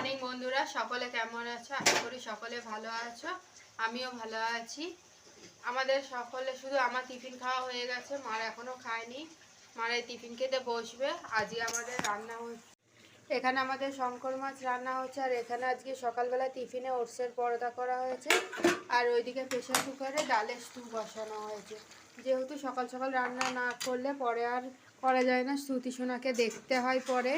Morning বন্ধুরা। সকলে কেমন আছো? আশা করি সকলে ভালো আছো। আমিও ভালো আছি। আমাদের সকলে শুধু আমার টিফিন খাওয়া হয়ে গেছে। মার এখনও খায়নি। মার টিফিন খেতে বসবে। আজকে আমাদের রান্না হচ্ছে এখানে আমাদের শঙ্কর মাছ রান্না হচ্ছে। আর এখানে আজকে সকালবেলা টিফিনে ওটসের পরোটা করা হয়েছে। আর ওইদিকে প্রেশার কুকারে ডালের স্টু বসানো হয়েছে। যেহেতু সকাল সকাল রান্না না করলে পরে আর করা যায় না। শ্রুতি সোনাকে দেখতে হয় পরে।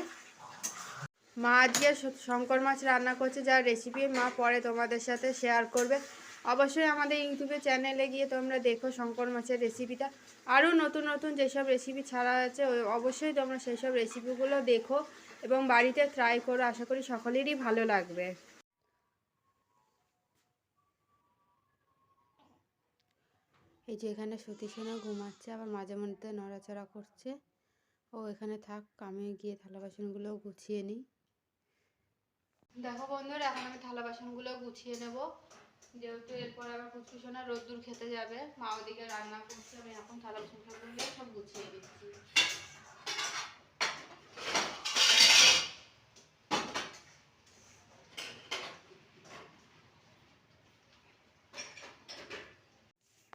মা আজকে শঙ্কর মাছ রান্না করছে যার রেসিপি মা পরে তোমাদের সাথে শেয়ার করবে। অবশ্যই আমাদের ইউটিউবে চ্যানেলে গিয়ে তোমরা দেখো শঙ্কর মাছের রেসিপিটা আরও নতুন নতুন যেসব রেসিপি ছাড়া আছে অবশ্যই তোমরা সেই সব রেসিপিগুলো দেখো এবং বাড়িতে ট্রাই করো। আশা করি সকলেরই ভালো লাগবে। এই যে এখানে সতী সোনা ঘুমাচ্ছে, আবার মাঝে মধ্যে নড়াচড়া করছে। ও এখানে থাক, আমি গিয়ে থালা বাসনগুলো গুছিয়ে নিই। দেখো বন্ধুরা, এখন আমি থালা বাসনগুলো গুছিয়ে নেব। যেহেতু এরপর আবার পুচকুসোনা রোদ্দুর খেতে যাবে। মা ওদিকে রান্না করছে, আমি এখন থালা বাসনগুলো সব গুছিয়ে দিচ্ছি।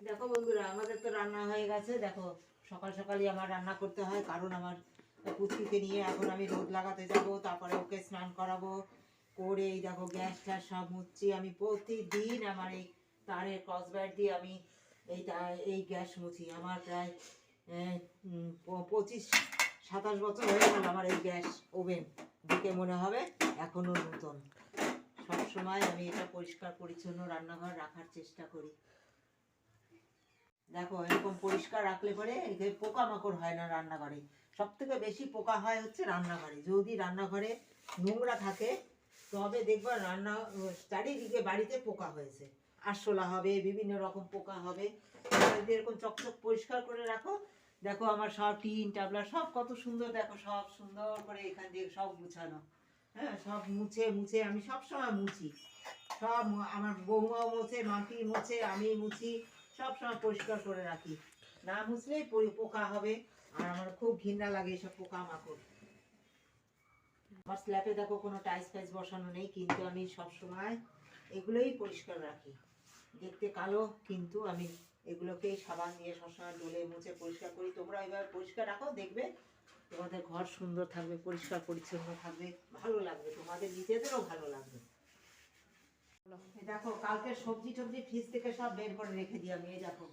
দেখো বন্ধুরা, আমাদের তো রান্না হয়ে গেছে। দেখো, সকাল সকালই আমার রান্না করতে হয়, কারণ আমার পুচকিকে নিয়ে এখন আমি রোদ লাগাতে যাব, তারপরে ওকে স্নান করাবো। করে এই দেখো গ্যাস ট্যাস সব মুছছি আমি প্রতিদিন আমার এই তারের ক্রসবাইট দিয়ে আমি এই এই গ্যাস মুছি। আমার প্রায় পঁচিশ, সাতাশ বছর হয়ে গেল আমার এই গ্যাস ওভেন। দেখে মনে হবে এখনও নতুন। সব সময় আমি এটা পরিষ্কার, পরিচ্ছন্ন রান্নাঘর রাখার চেষ্টা করি। দেখো, এরকম পরিষ্কার রাখলে পরে পোকামাকড় হয় না রান্নাঘরে। সব থেকে বেশি পোকা হয় হচ্ছে রান্নাঘরে। যদি রান্নাঘরে নোংরা থাকে তবে দেখবা রান্না চারিদিকে বাড়িতে পোকা হয়েছে। আরশোলা হবে, বিভিন্ন রকম পোকা হবে। এরকম চকচক পরিষ্কার করে রাখো। দেখো আমার সব টিন, টাবলা, সব কত সুন্দর, দেখো সব সুন্দর করে এখান দিয়ে সব গুছানো। হ্যাঁ সব মুছে মুছে, আমি সব সময় মুছি। সব আমার বৌমাও মুছে মাটি মুছে, আমি মুছি, সব সময় পরিষ্কার করে রাখি। না মুছলেই পোকা হবে। আর আমার খুব ঘৃণা লাগে এসব পোকা মাকড় আমার স্ল্যাপে দেখো কোনো টাইস ফাইস বসানো নেই, কিন্তু আমি সব সময় এগুলোই পরিষ্কার রাখি। দেখতে কালো, কিন্তু আমি এগুলোকেই সাবান দিয়ে সবসময় ডলে মুছে পরিষ্কার করি। তোমরা এইভাবে পরিষ্কার রাখো, দেখবে তোমাদের ঘর সুন্দর থাকবে, পরিষ্কার পরিচ্ছন্ন থাকবে, ভালো লাগবে, তোমাদের নিজেদেরও ভালো লাগবে। দেখো, কালকে সবজি টবজি ফ্রিজ থেকে সব বের করে রেখে দিই আমি, এই দেখো।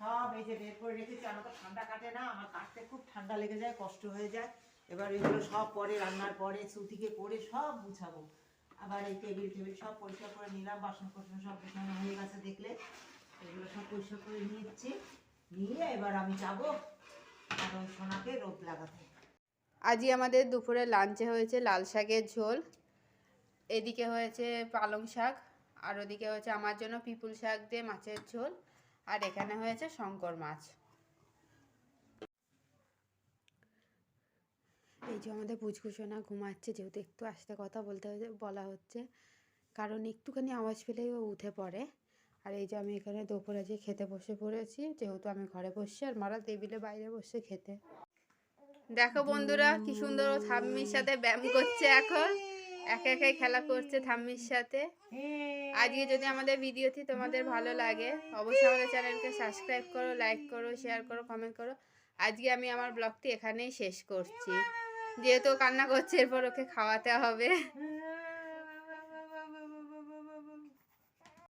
সব এই যে বের করে রেখেছি, আমার তো ঠান্ডা কাটে না, আমার কাটতে খুব ঠান্ডা লেগে যায়, কষ্ট হয়ে যায়। এবার এগুলো সব পরে রান্নার পরে সুতিকে করে সব গুছাবো আবার এই টেবিল টেবিল সব পরিষ্কার করে নিলাম বাসন কোসন সব গোছানো হয়ে গেছে দেখলে। এগুলো সব পরিষ্কার করে নিচ্ছি। নিয়ে এবার আমি যাব ওই সোনাকে রোদ লাগাতে। আজই আমাদের দুপুরে লাঞ্চে হয়েছে লাল শাকের ঝোল, এদিকে হয়েছে পালং শাক, আর ওদিকে হয়েছে আমার জন্য পিপুল শাক দিয়ে মাছের ঝোল, আর এখানে হয়েছে শঙ্কর মাছ। এই যে আমাদের পুচকুসোনা ঘুমাচ্ছে, যেহেতু একটু আস্তে কথা বলতে বলা হচ্ছে। কারণ একটুখানি আওয়াজ পেলেই ও উঠে পড়ে। আর এই যে আমি এখানে দুপুরে যে খেতে বসে পড়েছি, যেহেতু আমি ঘরে বসছি, আর মারা টেবিলে বাইরে বসে খেতে। দেখো বন্ধুরা, কি সুন্দর থাম্মির সাথে ব্যায়াম করছে এখন। একা একাই খেলা করছে থাম্মির সাথে। আজকে যদি আমাদের ভিডিওটি তোমাদের ভালো লাগে, অবশ্যই আমাদের চ্যানেলকে সাবস্ক্রাইব করো, লাইক করো, শেয়ার করো, কমেন্ট করো। আজকে আমি আমার ব্লগটি এখানেই শেষ করছি। যেহেতু কান্না করছে এরপর ওকে খাওয়াতে হবে।